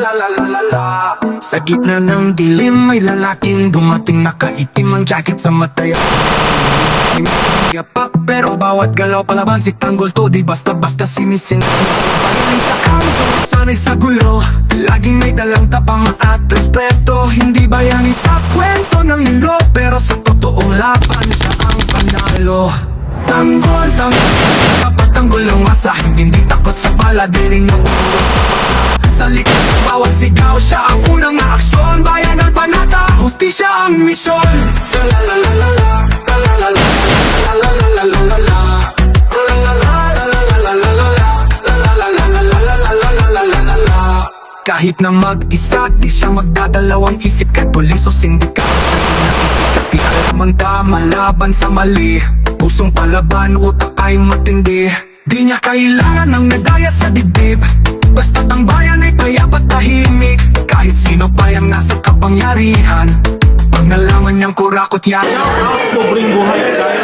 Sa gitna ng dilim may lalaking dumating Nakaitim ang jacket sa mataya Yapak pero bawat galaw palaban si Tanggol to Di basta-basta sinisin. Pagaling sa kanto, sanay sa gulo. Laging may dalang tapang at respeto. Hindi bayani sa kwento ng lilo Pero sa totoong laban siya ang panalo. Tanggol, tanggol Dapat tanggol ang masa. Hindi takot sa Diring na umurong bawat sigaw Siya ang unang naaksyon Bayan ang panata, hustisya ang misyon. Kahit na mag-isa, di siya magdadalawang isip. Kahit pulis o sindikat Di alam ang tama, laban sa mali. Pusong palaban, utak ay matindi. Di niya kailangan ng medalya sa dibdib. Basta't ang bayan yung nasa kapangyarihan. Pag nalaman niyang kurakot yan. Shout out pobreng buhay. kaya